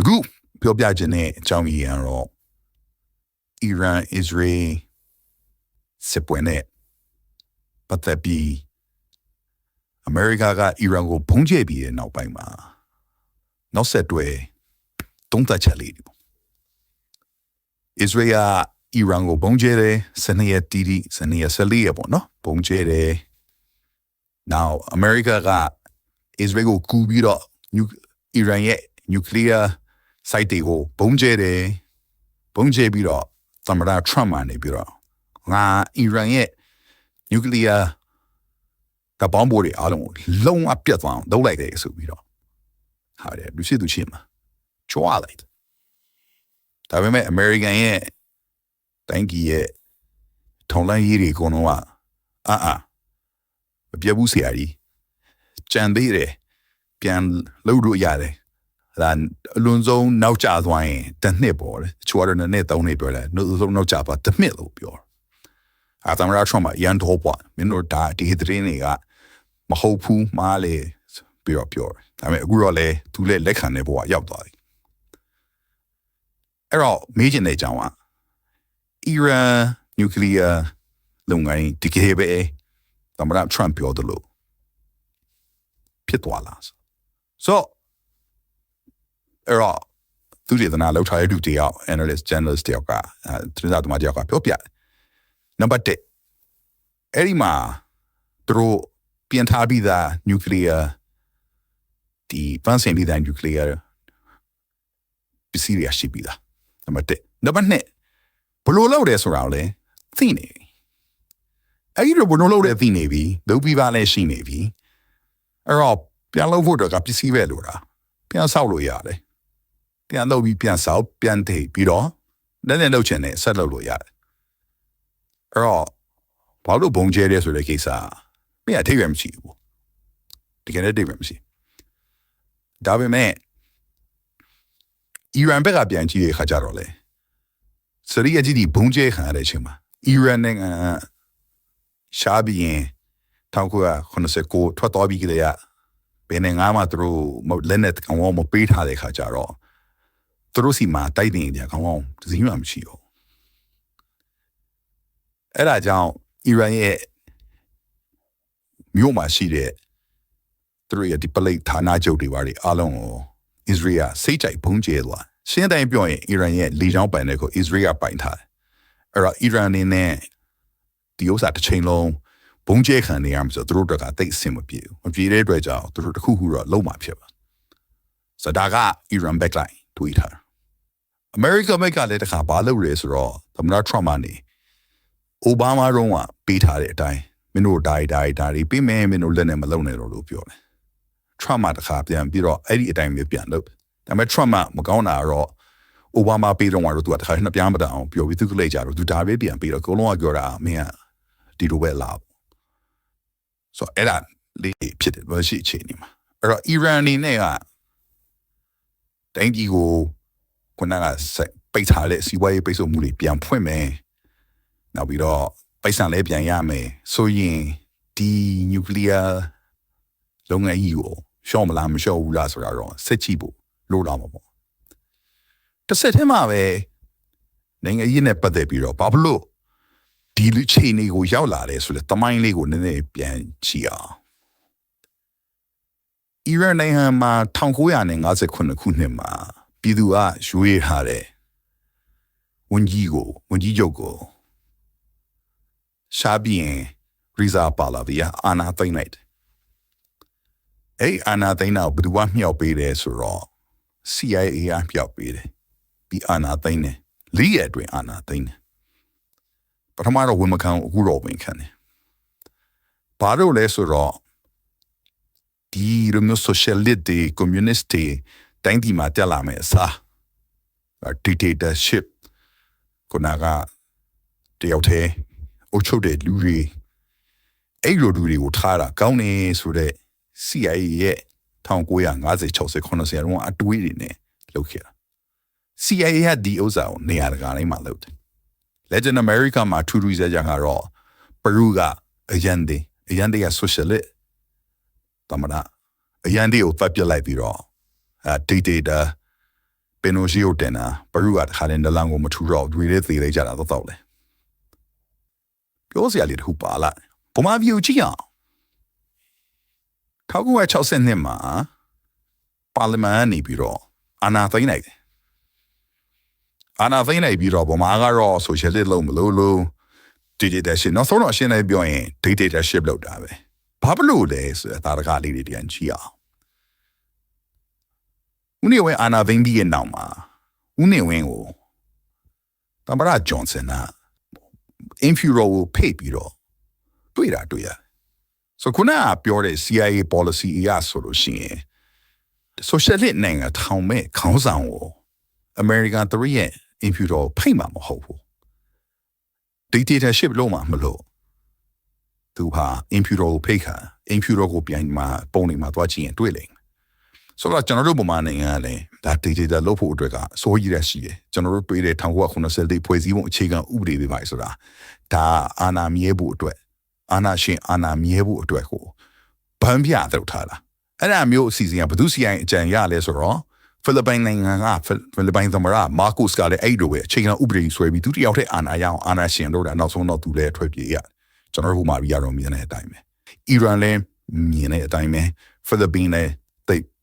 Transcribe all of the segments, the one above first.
အခုပြောပြခြင်းနဲ့အကြောင်းရင်းကတော့အီရန်အစ္စရေးစစ်ပွဲနဲ့ပတ်သက်ပြီးအမေရိကကအီရန်ကိုဘုံကျဲပြီးတဲ့နောက်ပိုင်းမှာနောက်ဆက်တွဲသုံးသပ်ချက်လေးတွေပေါ့အစ္စရေးကအီရန်ကိုဘုံကျဲတယ်စနေရက်တီတီစနေရက်ဆလီရပေါ့နော်ဘုံကျဲတယ် now အမေရိကကအစ္စရေးကိုကူပြီးတော့အီရန်ရဲ့ nuclear site တွေကိုဘုံကျဲတယ်ဘုံကျဲပြီးတော့သမ္မတထရမ့်ကနေပြီးတော့ငါအီရန်ရဲ့ nuclear ကဘောင်းဘိုးတွေအားလုံးကိုလုံးဝပြတ်သွားအောင်လုပ်လိုက်တယ်ဆိုပြီးတော့ဟာတယ်လူရှိသူချင်းမှာကြွားလိုက်တယ်ဒါပေမဲ့ American ရဲ့တိုင်းကြီးရဲ့ထုံလန်းရေးတွေအကုန်လုံးကအာအာမပြတ်ဘူးဆရာကြီးကြံသေးတယ်ပြန်လုပ်လို့ရတယ် ဒါအလွန်ဆုံးနောက်ကျသွားရင်တစ်နှစ်ပေါ့လေချွာရနဲ့နဲ့သုံးနှစ်ပြောတယ်နောက်ဆုံးနောက်ကျပါတစ်နှစ်လို့ပြောအာသမရာထရမရန်တော့ပေါ့မင်းတို့ဒါဒီသတင်းတွေကမဟုတ်ဘူးမားလေပြီးတော့ပြောတယ်ဒါပေမဲ့အခုတော့လေသူလည်းလက်ခံတဲ့ဘဝရောက်သွားပြီအဲ့တော့မေးချင်တဲ့အကြောင်းကအီရန်နျူကလ িয়ার လုပ်ငန်းဒီကေပဲသမ္မတထရမ့်ပြောတယ်လို့ဖြစ်သွားလားဆို အဲ့တော့သူတွေသနာလောက်ထားတဲ့လူတယောက် analyst journalist တယောက်ကအဲသတင်းစာသမားတယောက်ကပြောပြတယ်နံပါတ်1အဲ့ဒီမှာသူတို့ပြင်ထားပြီးသား nuclear ဒီပန်းစင်ပြီးသား nuclear ပစ္စည်းတွေရှိပြီးသားနံပါတ်1နံပါတ်2ဘလို့လောက်တယ်ဆိုတာကိုလည်းသိနေပြီအဲ့ဒီတော့ဘလို့လောက်တယ်သိနေပြီလုပ်ပြီးပါလဲရှိနေပြီအဲ့တော့ပြန်လုပ်ဖို့တော့ကပစ္စည်းပဲလို့တာပြန်ဆောက်လို့ရတယ် ပြန်လုပ်ပြီးပြန်ဆောက်ပြန်ထိပြီးတော့လည်းလည်းလုပ်ချင်တယ်ဆက်လုပ်လို့ရတယ်အဲ့တော့ဘာလို့ဘုံကျဲတယ်ဆိုတဲ့ကိစ္စမင်းအထိပ်ရမရှိဘူးတကယ်လည်းထိပ်ရမရှိဒါပေမဲ့အီရန်ဘက်ကပြန်ကြည့်တဲ့ခါကျတော့လေစရိယကြီးဒီဘုံကျဲခံရတဲ့အချိန်မှာအီရန်နိုင်ငံရှားပြီးရင်1989ထွက်သွားပြီးကြတဲ့ဘယ်နဲ့ငါမှသူတို့လက်နဲ့ကောင်အောင်မပေးထားတဲ့ခါကျတော့ သူတို့စီမှာတိုက်တင်ကြကောင်အောင်တစည်းမှမရှိဘူးအဲ့ဒါကြောင့်အီရန်ရဲ့မြို့မှာရှိတဲ့သူတို့ရဲ့ဒီပလိတ်ဌာနချုပ်တွေပါတွေအားလုံးကိုအစ္စရေးကစိတ်ကြိုက်ဘုံကျဲသွားရှင်းတိုင်းပြောရင်အီရန်ရဲ့လေကြောင်းပိုင်တဲ့ကိုအစ္စရေးကပိုင်ထားတယ်အဲ့တော့အီရန်နေနဲ့ဒီဥစ္စာတစ်ချိန်လုံးဘုံကျဲခံနေရမှာဆိုသူတို့တကတိတ်အဆင်မပြေဘူးမပြေတဲ့အတွက်ကြောင့်သူတို့တခုခုတော့လုံးမှာဖြစ်ပါဆိုတော့ဒါကအီရန်ဘက်လိုက်တွေးထား အမေရိကန်ဘက်ကလည်းတခါဘာလုပ်ရဲဆိုတော့သမ္မတထရမ့်ကနေအိုဘားမားတော့ကပေးထားတဲ့အတိုင်းမင်းတို့ဒါရီဒါရီဒါရီပေးမယ်မင်းတို့လက်နဲ့မလုံနဲ့တော့လို့ပြောတယ်ထရမ့်ကတခါပြန်ပြီးတော့အဲ့ဒီအတိုင်းပဲပြန်လုပ်ဒါပေမဲ့ထရမ့်ကမကောင်းတာတော့အိုဘားမားပေးတော့ကတော့သူကတခါနှစ်ပြားမတအောင်ပြောပြီးသူကလေးကြတော့သူဒါပဲပြန်ပြီးတော့ကိုလုံးကပြောတာမင်းကဒီလိုပဲလာဆိုအဲ့ဒါလေးဖြစ်တယ်ဘာရှိအခြေအနေမှာအဲ့တော့အီရန်နေနဲ့ကတိုင်းပြည်ကို ခုနကပိတ်ထားတဲ့စီးပွားရေးပိတ်ဆို့မှုတွေပြန်ဖွင့်မယ်နောက်ပြီးတော့ပိုက်ဆံလည်းပြန်ရမယ်ဆိုရင်ဒီနျူကလ িয়ার လုပ်ငန်းကြီးကိုရှော့မလားမရှော့ဘူးလားဆိုတာတော့စစ်ကြည့်ဖို့လိုတော့မှာပေါ့တစ်ဆက်တည်းမှာပဲနိုင်ငံရေးနဲ့ပတ်သက်ပြီးတော့ဘာလို့ဒီလူချိန်တွေကိုရောက်လာတယ်ဆိုလဲတမိုင်းလေးကိုနည်းနည်းပြန်ကြည့်အောင်အီရန်နိုင်ငံမှာ1959ခုနှစ်မှာ ပြည်သူကရွေးထားတဲ့ဝန်ကြီးကိုဝန်ကြီးချုပ်ကိုရှားပြီးရင်ရီဇာပါလာပြီးအာနာသိမ့်လိုက်တယ်အဲ့အာနာသိမ့်တော့ဘယ်သူကမြောက်ပေးတယ်ဆိုတော့ CIA ကမြောက်ပေးတယ်ပြီးအာနာသိမ့်တယ်လီးရအတွင်အာနာသိမ့်တယ်ပထမတော့ဝန်မခံအခုတော့ဝင်ခံတယ်ဘာလို့လဲဆိုတော့ဒီလိုမျိုး socialist တွေ communist တွေ တိုင်းပြည်မှာတက်လာမယ်အစား dictatorship ကိုနာကတယောက်တည်းအုပ်ချုပ်တဲ့လူတွေအဲ့လိုလူတွေကိုထားတာကောင်းနေဆိုတော့ CIA ရဲ့1950 60 90ရုံးအတွေးတွေနဲ့လုပ်ခဲ့တာ CIA ကဒီဥစ္စာကိုနေရာတကာတိုင်းမှာလုပ်တယ် Legend America မှာထူးထူးခြားခြားကတော့ပရူကအရန်ဒီအရန်ဒီက socialist တမနာအရန်ဒီကိုဖတ်ပြလိုက်ပြီးတော့ အဲ dictator ပင်နိုရှီယိုတင်တာဘရူကတခါတည်းနလန်ကိုမထူတော့တွေလေးသေးလေးကြတာတော့တော့လေပြောစရာလေးတစ်ခုပါလာဗမာပြည်ကိုကြည့်အောင်1960နှစ်မှာပါလီမန်ကနေပြီးတော့အာဏာသိမ်းလိုက်တယ်အာဏာသိမ်းလိုက်ပြီးတော့ဗမာကတော့ဆိုရှယ်လစ်လုံးမလို့လို့ dictatorship နောက်ဆုံးတော့ရှင်းလိုက်ပြောရင် dictatorship လောက်တာပဲဘာဖြစ်လို့လဲဆိုတဲ့သာရကလေးတွေတန်ကြည့်အောင် ဦးနေဝင်းအာနာသိန်းပြီးရဲ့နောက်မှာဦးနေဝင်းကိုတမရဂျွန်ဆန်ကအင်ဖျူရိုကိုဖိတ်ပြီးတော့တွေ့တာတွေ့ရတယ်ဆိုခုနကပြောတဲ့ CIA policy အရဆိုလို့ရှိရင် socialist နိုင်ငံထောင်မဲ့ခေါင်းဆောင်ကို American 3ရဲ့ in future ဖိတ်မှာမဟုတ်ဘူး dictatorship လို့မှမလို့သူဟာ in future ကိုဖိတ်ခါ in future ကိုပြန်มาပုံနေမှာသွားကြည့်ရင်တွေ့လိမ့်မယ် ဆိုတော့ကျွန်တော်တို့ပုံမှန်နိုင်ငံကလည်းဒါ dictator လို့ဖို့အတွက်ကအစိုးရရရှိတယ်ကျွန်တော်တို့တွေ့တဲ့1994ဖွဲ့စည်းပုံအခြေခံဥပဒေတွေပါဆိုတာဒါအာဏာမြဲဖို့အတွက်အာဏာရှင်အာဏာမြဲဖို့အတွက်ကိုဗန်းပြတော့ထားတာအဲ့ဒါမျိုးအစီအစဉ်ကဘယ်သူစီရင်အကြံရလဲဆိုတော့ဖိလစ်ပိုင်နိုင်ငံကဖိလစ်ပိုင်သမ္မတမာကုစ်ကလည်းအဲ့လိုပဲအချိန်ကဥပဒေဆွဲပြီးသူတယောက်တည်းအာဏာရအောင်အာဏာရှင်လို့တာနောက်ဆုံးတော့သူလည်းထွက်ပြေးရကျွန်တော်တို့ဟိုမှာပြီးရတော့မြင်တဲ့အတိုင်းပဲအီရန်လည်းမြင်တဲ့အတိုင်းပဲဖိလစ်ပိုင်လည်းတိတ်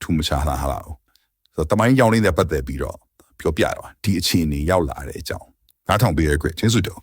ထူမခြားတာဟာလားဆိုတော့တမိုင်းကြောင်းလေးနဲ့ပတ်သက်ပြီးတော့ပြောပြတော့ဒီအခြေအနေရောက်လာတဲ့အကြောင်းနားထောင်ပေးရခွင့်ကျေးဇူးတော်